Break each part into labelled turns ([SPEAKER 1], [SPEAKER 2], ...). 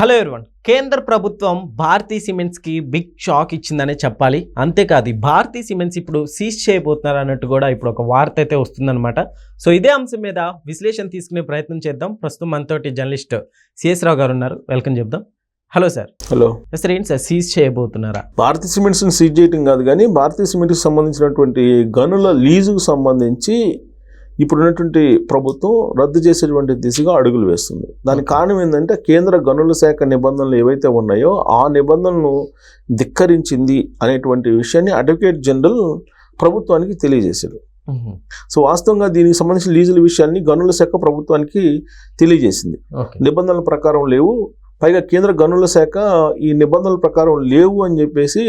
[SPEAKER 1] Hello everyone. కేంద్ర ప్రభుత్వం భారతీ సిమెంట్స్కి బిగ్ షాక్ ఇచ్చిందనే చెప్పాలి. అంతేకాదు భారతీ సిమెంట్స్ ఇప్పుడు సీజ్ చేయబోతున్నారు అన్నట్టు కూడా ఇప్పుడు ఒక వార్త అయితే వస్తుందన్నమాట. సో ఇదే అంశం మీద విశ్లేషణ తీసుకునే ప్రయత్నం చేద్దాం. ప్రస్తుతం మనతోటి జర్నలిస్ట్ సిఎస్ రావు గారు ఉన్నారు. వెల్కమ్ చెప్దాం. Hello sir.
[SPEAKER 2] హలో.
[SPEAKER 1] సార్ ఏంటి సార్ సీజ్ చేయబోతున్నారా?
[SPEAKER 2] భారతీయ సిమెంట్స్ని సీజ్ చేయటం కాదు కానీ భారతీయ సిమెంట్కి సంబంధించినటువంటి గనుల లీజుకు సంబంధించి ఇప్పుడున్నటువంటి ప్రభుత్వం రద్దు చేసేటువంటి దిశగా అడుగులు వేస్తుంది. దానికి కారణం ఏంటంటే కేంద్ర గనుల శాఖ నిబంధనలు ఏవైతే ఉన్నాయో ఆ నిబంధనలను ధిక్కరించింది అనేటువంటి విషయాన్ని అడ్వకేట్ జనరల్ ప్రభుత్వానికి తెలియజేశారు సో వాస్తవంగా దీనికి సంబంధించిన లీజుల విషయాన్ని గనుల శాఖ ప్రభుత్వానికి తెలియజేసింది. నిబంధనల ప్రకారం లేవు. పైగా కేంద్ర గనుల శాఖ ఈ నిబంధనల ప్రకారం లేవు అని చెప్పేసి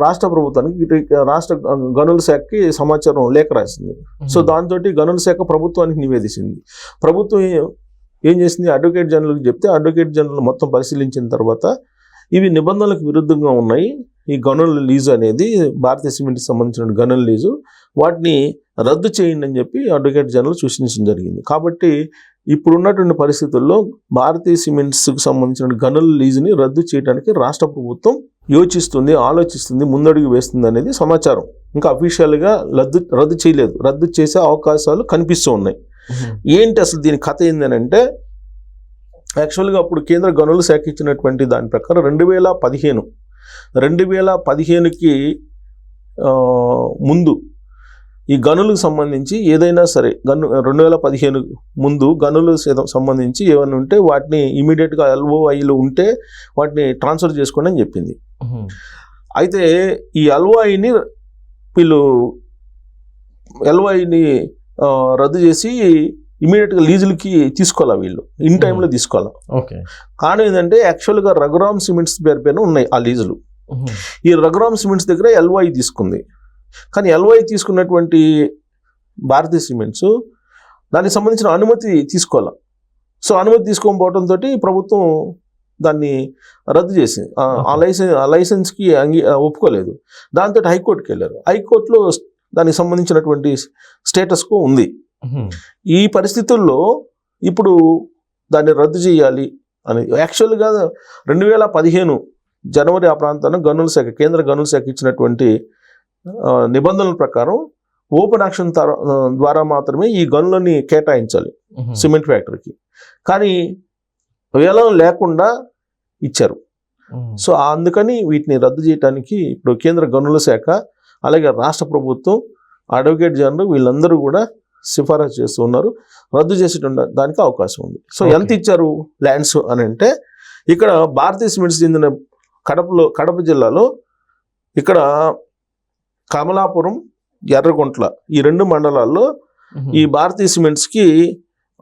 [SPEAKER 2] రాష్ట్ర ప్రభుత్వానికి ఇటు రాష్ట్ర గనుల శాఖకి సమాచారం లేఖ రాసింది. సో దాంతో గనుల శాఖ ప్రభుత్వానికి నివేదించింది. ప్రభుత్వం ఏ- ఏం చేసింది? అడ్వకేట్ జనరల్కి చెప్తే అడ్వకేట్ జనరల్ మొత్తం పరిశీలించిన తర్వాత ఇవి నిబంధనలకు విరుద్ధంగా ఉన్నాయి. ఈ గనుల లీజు అనేది భారతీయ సిమెంట్కి సంబంధించిన గనుల లీజు. వాటిని రద్దు చేయండి అని చెప్పి అడ్వకేట్ జనరల్ సూచించడం జరిగింది. కాబట్టి ఇప్పుడున్నటువంటి పరిస్థితుల్లో భారతీయ సిమెంట్స్కి సంబంధించిన గనుల లీజుని రద్దు చేయడానికి రాష్ట్ర ప్రభుత్వం యోచిస్తుంది ఆలోచిస్తుంది ముందడుగు వేస్తుంది అనేది సమాచారం. ఇంకా అఫీషియల్గా రద్దు రద్దు చేయలేదు. రద్దు చేసే అవకాశాలు కనిపిస్తూ ఉన్నాయి. ఏంటి అసలు దీని కథ ఏంటంటే యాక్చువల్గా అప్పుడు కేంద్ర గనుల శాఖ ఇచ్చినటువంటి దాని ప్రకారం రెండు వేల పదిహేను రెండు వేల పదిహేనుకి ముందు ఈ గనులకు సంబంధించి ఏదైనా సరే గను రెండు వేల పదిహేను ముందు గనులు సంబంధించి ఏమైనా ఉంటే వాటిని ఇమీడియట్గా ఎల్ఓఐలు ఉంటే వాటిని ట్రాన్స్ఫర్ చేసుకోండి అని చెప్పింది. అయితే ఈ ఎల్ఓఐని వీళ్ళు ఎల్ఓఐని రద్దు చేసి ఇమీడియట్గా లీజులకి తీసుకోవాలా వీళ్ళు? ఇన్ టైంలో తీసుకోవాలా?
[SPEAKER 1] ఓకే.
[SPEAKER 2] కారణం ఏంటంటే యాక్చువల్గా రఘురామ్ సిమెంట్స్ పేరు పైన ఉన్నాయి ఆ లీజులు. ఈ రఘురామ్ సిమెంట్స్ దగ్గర ఎల్వై తీసుకుంది. కానీ ఎల్వై తీసుకున్నటువంటి భారతీయ సిమెంట్స్ దానికి సంబంధించిన అనుమతి తీసుకోవాలి? సో అనుమతి తీసుకోకపోవడంతో ప్రభుత్వం దాన్ని రద్దు చేసింది. ఆ- లైసెన్స్ ఆ లైసెన్స్కి అంగీ ఒప్పుకోలేదు. దాంతో హైకోర్టుకి వెళ్ళారు. హైకోర్టులో దానికి సంబంధించినటువంటి స్టేటస్కు ఉంది. ఈ పరిస్థితుల్లో ఇప్పుడు దాన్ని రద్దు చేయాలి అని యాక్చువల్గా రెండు వేల పదిహేను జనవరి ఆ ప్రాంతాన గనుల శాఖ కేంద్ర గనుల శాఖ ఇచ్చినటువంటి నిబంధనల ప్రకారం ఓపెన్ యాక్షన్ ద్వారా మాత్రమే ఈ గనులని కేటాయించాలి సిమెంట్ ఫ్యాక్టరీకి. కానీ వేలం లేకుండా ఇచ్చారు. సో అందుకని వీటిని రద్దు చేయడానికి ఇప్పుడు కేంద్ర గనుల శాఖ అలాగే రాష్ట్ర ప్రభుత్వం అడ్వకేట్ జనరల్ వీళ్ళందరూ కూడా సిఫారసు చేస్తూ ఉన్నారు. రద్దు చేసేటువంటి దానికి అవకాశం ఉంది. సో. ఎంత ఇచ్చారు ల్యాండ్స్ అని అంటే ఇక్కడ భారతీయ సిమెంట్స్ చెందిన కడపలో కడప జిల్లాలో ఇక్కడ కమలాపురం ఎర్రగుంట్ల ఈ రెండు మండలాల్లో ఈ భారతీయ సిమెంట్స్కి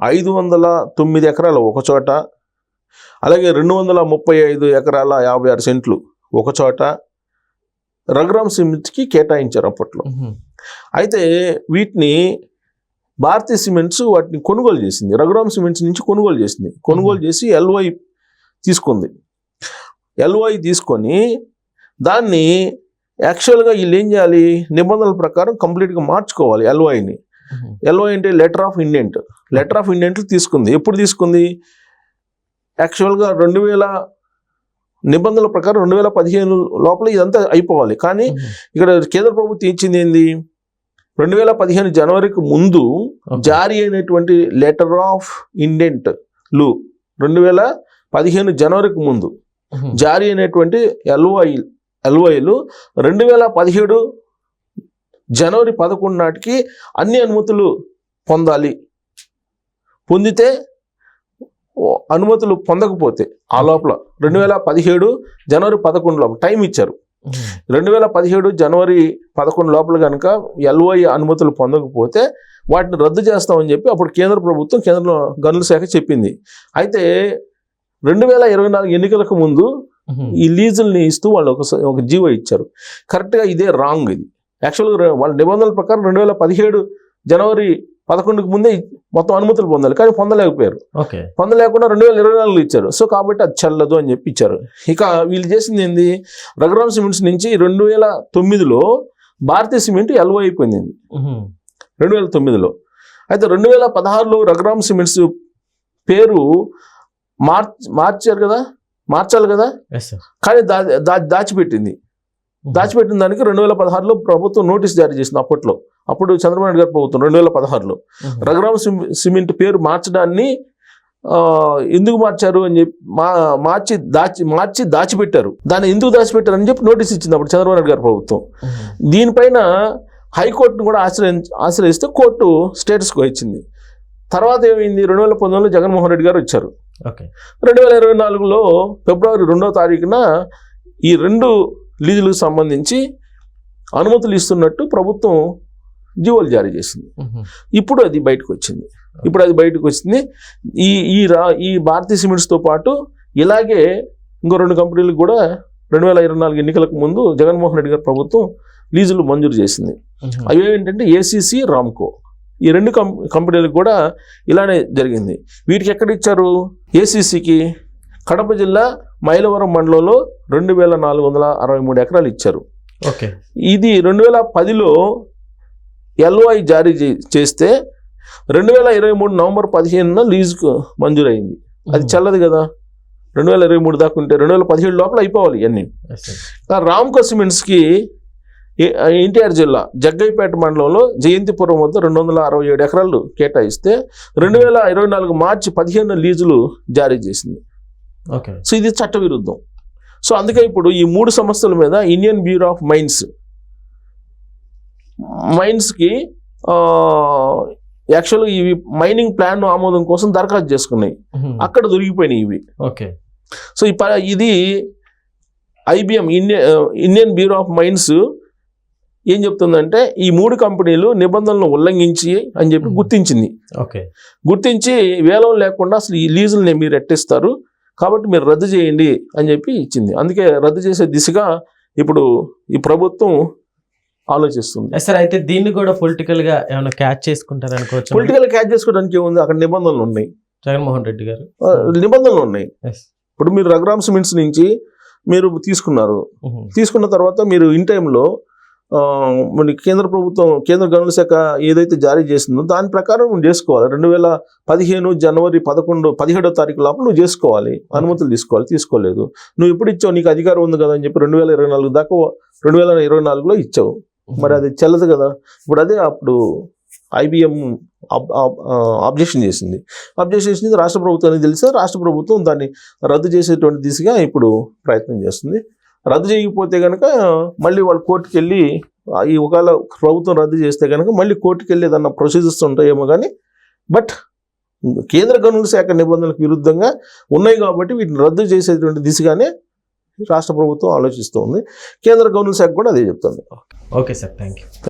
[SPEAKER 2] ఐదు వందల తొమ్మిది ఎకరాలు ఒక చోట అలాగే రెండు వందల ముప్పై ఐదు ఎకరాల యాభై ఆరు సెంట్లు ఒక చోట రఘురామ్ సిమెంట్స్కి కేటాయించారు అప్పట్లో. అయితే వీటిని భారతీయ సిమెంట్స్ వాటిని కొనుగోలు చేసింది. రఘురామ్ సిమెంట్స్ నుంచి కొనుగోలు చేసింది. కొనుగోలు చేసి ఎల్వై తీసుకుంది. ఎల్వై తీసుకొని దాన్ని యాక్చువల్గా వీళ్ళు ఏం చేయాలి? నిబంధనల ప్రకారం కంప్లీట్గా మార్చుకోవాలి ఎల్వైని ఎల్ఓ అంటే letter of indent. Letter of indent తీసుకుంది. ఎప్పుడు తీసుకుంది? యాక్చువల్గా రెండు వేల నిబంధనల ప్రకారం రెండు వేల పదిహేను లోపల ఇదంతా అయిపోవాలి. కానీ ఇక్కడ కేంద్ర ప్రభుత్వం ఇచ్చింది ఏంది? రెండు వేల పదిహేను జనవరికి ముందు జారీ అయినటువంటి లెటర్ ఆఫ్ ఇండెంట్లు రెండు వేల పదిహేను జనవరికి ముందు జారీ అయినటువంటి ఎల్ఓఐ ఎల్ఓఐలు రెండు వేల పదిహేడు జనవరి పదకొండు నాటికి అన్ని అనుమతులు పొందాలి. పొందితే అనుమతులు పొందకపోతే ఆ లోపల రెండు వేల పదిహేడు జనవరి పదకొండు లోపల టైం ఇచ్చారు. రెండు వేల పదిహేడు జనవరి పదకొండు లోపల కనుక ఎల్ఓఐ అనుమతులు పొందకపోతే వాటిని రద్దు చేస్తామని చెప్పి అప్పుడు కేంద్ర ప్రభుత్వం కేంద్ర గనుల శాఖ చెప్పింది. అయితే రెండు వేల ఇరవై నాలుగు ఎన్నికలకు ముందు ఈ లీజుల్ని ఇస్తూ వాళ్ళు ఒక ఒక జీవో ఇచ్చారు. కరెక్ట్గా ఇదే రాంగ్ ఇది. యాక్చువల్గా వాళ్ళ నిబంధనల ప్రకారం రెండు వేల పదిహేడు జనవరి పదకొండుకు ముందే మొత్తం అనుమతులు పొందాలి. కానీ పొందలేకపోయారు.
[SPEAKER 1] ఓకే.
[SPEAKER 2] పొందలేకుండా రెండు వేల ఇరవై నాలుగులో ఇచ్చారు. సో కాబట్టి అది చెల్లదు అని చెప్పి ఇచ్చారు. ఇక వీళ్ళు చేసింది ఏంది? రఘురామ్ సిమెంట్స్ నుంచి రెండు వేల తొమ్మిదిలో భారతీయ సిమెంట్ ఎల్ఓ అయిపోయింది రెండు వేల తొమ్మిదిలో. అయితే రెండు వేల పదహారులో రఘురామ్ సిమెంట్స్ పేరు మార్చ్ మార్చారు కదా? మార్చాలి కదా? కానీ దా దా- దాచిపెట్టింది. దాచిపెట్టిన దానికి రెండు వేల పదహారులో ప్రభుత్వం నోటీస్ జారీ చేసింది అప్పట్లో. అప్పుడు చంద్రబాబు నాయుడు గారి ప్రభుత్వం రెండు వేల పదహారులో రఘురామ సిమ్- సిమెంట్ పేరు మార్చడాన్ని ఎందుకు మార్చారు అని చెప్పి మా మార్చి దాచి మార్చి దాచిపెట్టారు. దాన్ని ఎందుకు దాచిపెట్టారు అని చెప్పి నోటీస్ ఇచ్చింది అప్పుడు చంద్రబాబు నాయుడు గారి ప్రభుత్వం. దీనిపైన హైకోర్టును కూడా ఆశ్రయి ఆశ్రయిస్తే కోర్టు స్టేటస్ కో ఇచ్చింది. తర్వాత ఏమైంది? రెండు వేల పంతొమ్మిదిలో జగన్మోహన్ రెడ్డి గారు వచ్చారు. రెండు వేల ఇరవై నాలుగులో ఫిబ్రవరి రెండవ తారీఖున ఈ రెండు లీజులకు సంబంధించి అనుమతులు ఇస్తున్నట్టు ప్రభుత్వం జీవోలు జారీ చేసింది. ఇప్పుడు అది బయటకు వచ్చింది ఇప్పుడు అది బయటకు వచ్చింది ఈ ఈ రా ఈ భారతీయ సిమెంట్స్తో పాటు ఇలాగే ఇంకో రెండు కంపెనీలకు కూడా రెండు వేల ఇరవై నాలుగు ఎన్నికలకు ముందు జగన్మోహన్ రెడ్డి గారి ప్రభుత్వం లీజులు మంజూరు చేసింది. అవి ఏంటంటే ఏసీసీ రామ్కో. ఈ రెండు కం కంపెనీలకు కూడా ఇలానే జరిగింది. వీటికి ఎక్కడ ఇచ్చారు? ఏసీసీకి. కడప జిల్లా మైలవరం మండలంలో రెండు వేల నాలుగు వందల అరవై మూడు ఎకరాలు ఇచ్చారు.
[SPEAKER 1] ఓకే.
[SPEAKER 2] ఇది రెండు వేల పదిలో ఎల్ఓఐ జారీ చే- చేస్తే రెండు వేల ఇరవై మూడు నవంబర్ పదిహేనున లీజుకు మంజూరైంది. అది చల్లదు కదా. రెండు వేల ఇరవై మూడు దాకా ఉంటే రెండు వేల పదిహేడు లోపల అయిపోవాలి ఇవన్నీ. రామ్కో సిమెంట్స్కి ఎన్టీఆర్ జిల్లా జగ్గైపేట మండలంలో జయంతిపురం వద్ద రెండు వందల అరవై ఏడు ఎకరాలు కేటాయిస్తే రెండు వేల ఇరవై నాలుగు మార్చి పదిహేను లీజులు జారీ చేసింది.
[SPEAKER 1] ఓకే.
[SPEAKER 2] సో ఇది చట్టవిరుద్ధం. సో అందుకే ఇప్పుడు ఈ మూడు సంస్థల మీద ఇండియన్ బ్యూరో ఆఫ్ మైన్స్ మైన్స్కి యాక్చువల్గా ఇవి మైనింగ్ ప్లాన్ ఆమోదం కోసం దరఖాస్తు చేసుకున్నాయి. అక్కడ దొరికిపోయినాయి ఇవి.
[SPEAKER 1] ఓకే.
[SPEAKER 2] సో ఇది IBM Indian Indian bureau of mines ఏం చెప్తుందంటే ఈ మూడు కంపెనీలు నిబంధనలను ఉల్లంఘించి అని చెప్పి. గుర్తించింది.
[SPEAKER 1] ఓకే.
[SPEAKER 2] గుర్తించి వేలం లేకుండా అసలు ఈ లీజుల్ని మీరు ఎట్టిస్తారు కాబట్టి మీరు రద్దు చేయండి అని చెప్పి ఇచ్చింది. అందుకే రద్దు చేసే దిశగా ఇప్పుడు ఈ ప్రభుత్వం ఆలోచిస్తుంది.
[SPEAKER 1] సార్ అయితే దీన్ని కూడా పొలిటికల్గా ఏమైనా క్యాచ్ చేసుకుంటారు అనుకోవచ్చు?
[SPEAKER 2] పొలిటికల్ క్యాచ్ చేసుకోవడానికి ఏముంది? అక్కడ నిబంధనలు ఉన్నాయి.
[SPEAKER 1] జగన్మోహన్ రెడ్డి గారు.
[SPEAKER 2] నిబంధనలు ఉన్నాయి. ఇప్పుడు మీరు రఘురామ్ సిమెంట్స్ నుంచి మీరు తీసుకున్నారు. తీసుకున్న తర్వాత మీరు ఇన్ టైంలో మన కేంద్ర ప్రభుత్వం కేంద్ర గనుల శాఖ ఏదైతే జారీ చేసిందో దాని ప్రకారం నువ్వు చేసుకోవాలి. రెండు వేల పదిహేను జనవరి పదకొండు పదిహేడో తారీఖు లోపల నువ్వు చేసుకోవాలి. అనుమతులు తీసుకోవాలి తీసుకోలేదు. నువ్వు ఎప్పుడు ఇచ్చావు? నీకు అధికారం ఉంది కదా అని చెప్పి రెండు వేల ఇరవై నాలుగు దాకా రెండు వేల ఇరవై నాలుగులో ఇచ్చావు. మరి అది చెల్లదు కదా. ఇప్పుడు అదే అప్పుడు ఐబిఎం అబ్జెక్షన్ చేసింది. అబ్జెక్షన్ చేసింది రాష్ట్ర ప్రభుత్వానికి తెలిస్తే రాష్ట్ర ప్రభుత్వం దాన్ని రద్దు చేసేటువంటి దిశగా ఇప్పుడు ప్రయత్నం చేస్తుంది. రద్దు చేయకపోతే కనుక మళ్ళీ వాళ్ళు కోర్టుకి వెళ్ళి ఈ ఒకవేళ ప్రభుత్వం రద్దు చేస్తే కనుక మళ్ళీ కోర్టుకి వెళ్ళి ఏదన్నా ప్రొసీజర్స్ ఉంటాయేమో కానీ బట్ కేంద్ర గనుల శాఖ నిబంధనలకు విరుద్ధంగా ఉన్నాయి కాబట్టి వీటిని రద్దు చేసేటువంటి దిశగానే రాష్ట్ర ప్రభుత్వం ఆలోచిస్తోంది. కేంద్ర గనుల శాఖ కూడా అదే చెప్తుంది.
[SPEAKER 1] Okay sir thank you